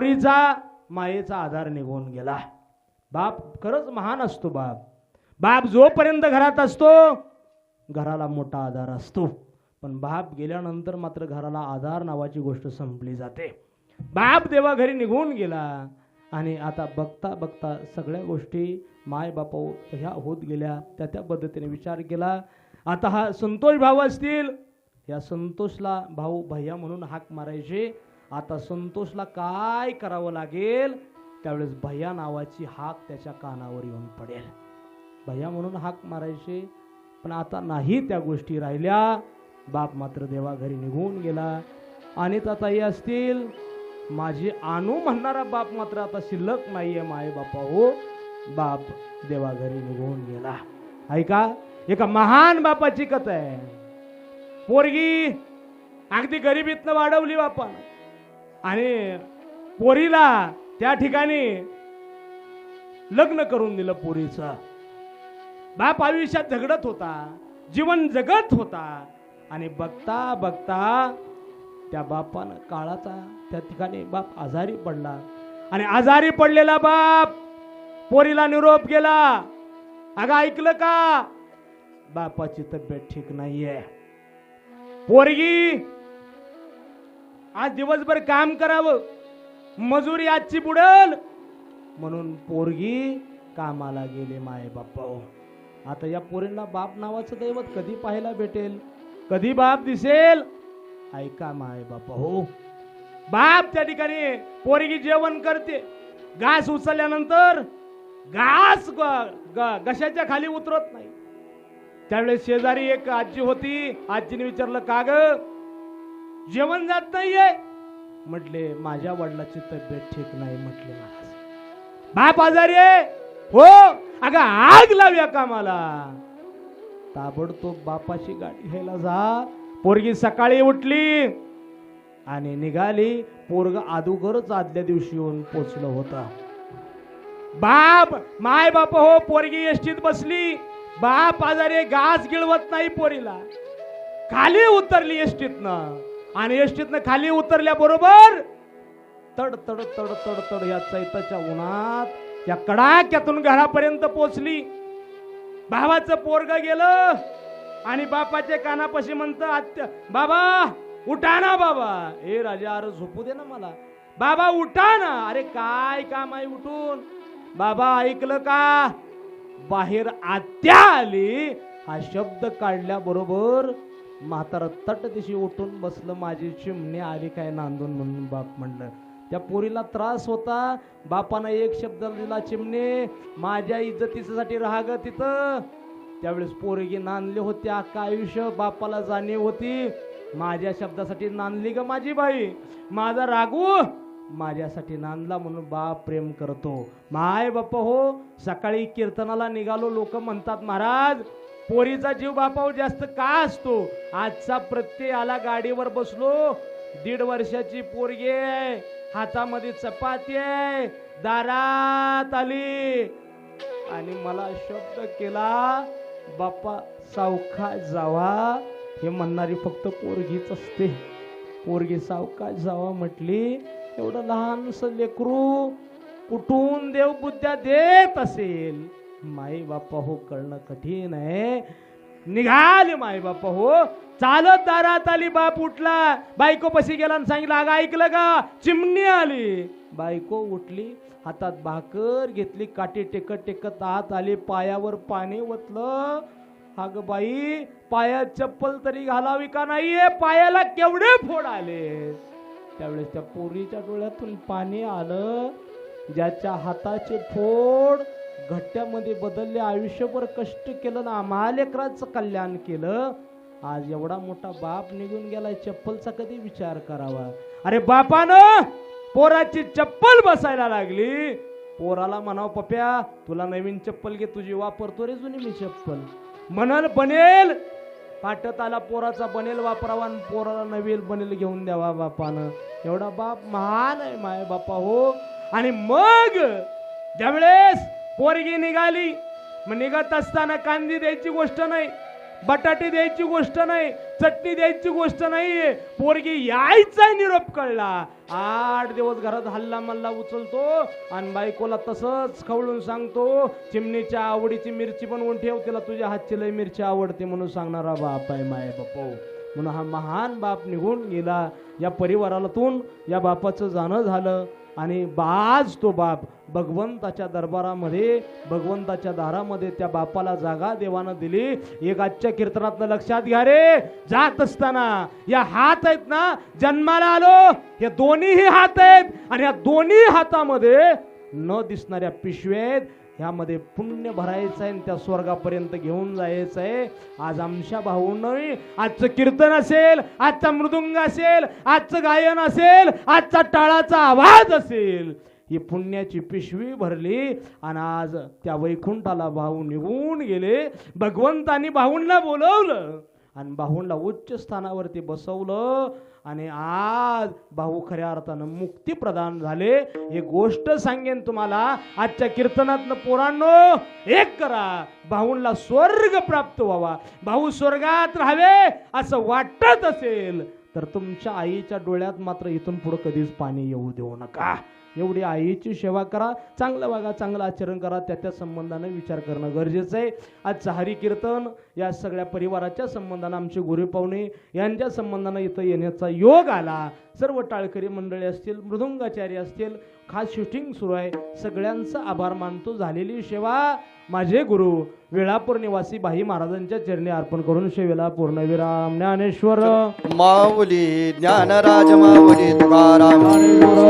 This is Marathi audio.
पोरीचा मायेचा आधार निघून गेला. बाप खरंच महान असतो बाप. बाप जोपर्यंत घरात असतो घराला मोठा आधार असतो. पण बाप गेल्यानंतर मात्र घराला आधार नावाची गोष्ट संपली जाते. बाप देवा घरी निघून गेला आणि आता बघता बघता सगळ्या गोष्टी माय बापा ह्या होत गेल्या त्या त्या पद्धतीने विचार केला. आता हा संतोष भाऊ असतील या संतोषला भाऊ भैया म्हणून हाक मारायचे. आता संतोषला काय करावं लागेल? त्यावेळेस भैया नावाची हाक त्याच्या कानावर येऊन पडेल. भैया म्हणून हाक मारायचे पण आता नाही त्या गोष्टी राहिल्या. बाप मात्र देवा घरी निघून गेला. आणि ताई असतील माझी आणू म्हणणारा बाप मात्र आता शिल्लक नाही आहे माय बापा हो. बाप देवा घरी निघून गेला. ऐका एका महान बापाची कथा आहे. पोरगी अगदी गरिबीतनं वाढवली बापानं. आणि पोरीला त्या ठिकाणी लग्न करून दिलं पोरीचं. बाप आयुष्यात झगडत होता जीवन जगत होता आणि बघता बघता त्या बापानं काळाचा त्या ठिकाणी बाप आजारी पडला. आणि आजारी पडलेला बाप पोरीला निरोप गेला. अगं ऐकलं का? बापाची तब्येत ठीक नाहीये. पोरगी आज दिवसभर काम करावं. मजुरी आजची बुडल. म्हणून पोरगी कामाला गेले माय बाप्पा. आता या पोरींना बाप नावाचं दैवत कधी पाहायला भेटेल? कधी बाप दिसेल? ऐका माय बापा हो. बाप त्या ठिकाणी पोरगी जेवण करते. घास उचलल्यानंतर घास ग- घशाच्या खाली उतरत नाही. त्यावेळेस शेजारी एक आजी होती. आजीने विचारलं का ग? जेवण जात नाहीये. म्हटले माझ्या वडिलाची तब्येत ठीक नाही म्हटले महाराज. बाप आजारी आहे. हो. अगं आग लावूया कामाला. ताबडतोब बापाची गाडी घ्यायला जा. पोरगी सकाळी उठली. आणि निघाली. पोरग अदुगरच आदल्या दिवशी येऊन पोचलं होता. बाप माय बाप हो पोरगी एसटीत बसली. बाप आजारी गाज गिळवत नाही पोरीला. खाली उतरली एसटीतनं. आणि एसटीतनं खाली उतरल्या बरोबर. तड तड तड तड तड या चैताच्या उन्हात या कडाक्यातून घरापर्यंत पोचली. भावाचं पोरग गेलं. आणि बापाच्या कानापाशी म्हणत आत्या बाबा उठा ना बाबा. हे राजा अरे झोपू दे ना मला. बाबा उठा ना. अरे काय काम आहे उठून? बाबा ऐकलं का? बाहेर आत्या आली. हा शब्द काढल्याबरोबर म्हातारा तट दिशी उठून बसलं माझी चिमणी आली काय नांदून म्हणून बाप म्हणलं. त्या पोरीला त्रास होता. बापानं एक शब्द दिला चिमणे माझ्या इज्जतीसाठी राहा ग तिथं. त्यावेळेस पोरगी नांदली होती अख्खा आयुष्य बापाला जाणीव होती. माझ्या शब्दासाठी नांदली ग माझी बाई. माझा रागू माझ्यासाठी नांदला म्हणून बाप प्रेम करतो. माय बाप हो सकाळी कीर्तनाला निघालो लोक म्हणतात महाराज पोरीचा जीव बापावर जास्त का असतो? आजचा प्रत्यय आला गाडीवर बसलो. दीड वर्षाची पोरगी आहे. हातामध्ये चपाती आहे. दारात आली. आणि मला शब्द केला बाप्पा सावका जावा. हे म्हणणारी फक्त पोरगीच असते. पोरगी सावका जावा म्हटली एवढं लहानस लेकरू कुठून देव बुद्ध्या देत असेल? माई बाप्पा हो कळणं कठीण आहे. निघाले माय बाप्पा हो चालत दारात आली बाप उठला. बायको पशी गेला आणि सांगितलं अगं ऐकलं का? चिमणी आली. बायको उठली हातात भाकर घेतली काठी टेकत टेकत आत आली पायावर पाणी ओतलं. अगं बाई पायात चप्पल तरी घालावी का नाहीये पायाला केवढे फोड आले? त्यावेळेस त्या पोरीच्या डोळ्यातून पाणी आलं ज्याच्या हाताचे फोड घट्ट्यामध्ये बदलले आयुष्यभर कष्ट केलं ना महालेकराचं कल्याण केलं आज एवढा मोठा बाप निघून गेलाय चप्पलचा कधी विचार करावा? अरे बापानं पोराची चप्पल बसायला लागली. पोराला म्हणाव पप्या तुला नवीन चप्पल घे तुझी वापरतो रे जुनी मी चप्पल. म्हणल बनेल. पाठत आला पोराचा बनेल वापरावा आणि पोराला नवीन बनेल घेऊन द्यावा बापानं. एवढा बाप महान आहे माय बापा हो. आणि मग ज्यावेळेस पोरगी निघाली. मग निघत असताना कांदी द्यायची गोष्ट नाही बटाटे द्यायची गोष्ट नाही चटणी द्यायची गोष्ट नाहीये. पोरगी यायचा निरोप कळला. आठ दिवस घरात हल्ला मल्ला उचलतो आणि बायकोला तसंच खवळून सांगतो चिमणीच्या आवडीची मिरची बनवून ठेव तिला तुझ्या हातची लय मिरची आवडते म्हणून सांगणारा बाप आहे माय बापो. म्हणून हा महान बाप निघून गेला. या परिवारातून या बापाचं जाणं झालं. आणि आज तो बाप भगवंताच्या दरबारामध्ये भगवंताच्या दारामध्ये त्या बापाला जागा देवानं दिली. एक आजच्या कीर्तनातनं लक्षात घ्या रे. जात असताना या हात आहेत ना जन्माला आलो. या दोन्हीही हात आहेत आणि या दोन्ही हातामध्ये न दिसणाऱ्या पिशव्या आहेत. ह्यामध्ये पुण्य भरायचं आहे आणि त्या स्वर्गापर्यंत घेऊन जायचं आहे. आज आमच्या भाऊंनी आजचं कीर्तन असेल आजचा मृदुंग असेल आजचं गायन असेल आजचा टाळाचा आवाज असेल. ही पुण्याची पिशवी भरली आणि आज त्या वैकुंठाला भाऊ निघून गेले. भगवंतानी भाऊंना बोलवलं. आणि भाऊंला उच्च स्थानावरती बसवलं आणि आज भाऊ खऱ्या अर्थानं मुक्ती प्रदान झाले. एक गोष्ट सांगेन तुम्हाला आजच्या कीर्तनातनं पोरांनो एक करा भाऊंला स्वर्ग प्राप्त व्हावा. भाऊ स्वर्गात राहावे असं वाटत असेल तर तुमच्या आईच्या डोळ्यात मात्र इथून पुढं कधीच पाणी येऊ देऊ नका. एवढी आईची सेवा करा चांगलं वागा चांगलं आचरण करा त्या त्या संबंधाने विचार करणं गरजेचं आहे. आजचं हरी कीर्तन या सगळ्या परिवाराच्या संबंधानं आमचे गुरु पाहुणे यांच्या संबंधानं इथं येण्याचा योग आला. सर्व टाळकरी मंडळी असतील मृदुंगाचार्य असतील खास शूटिंग सुरू आहे. सगळ्यांचा आभार मानतो. झालेली सेवा माझे गुरु वेळापूर निवासी भाई महाराजांच्या चरणी अर्पण करून सेवेला पूर्णविराम. ज्ञानेश्वर. माऊली ज्ञानराज माऊली तुकाराम.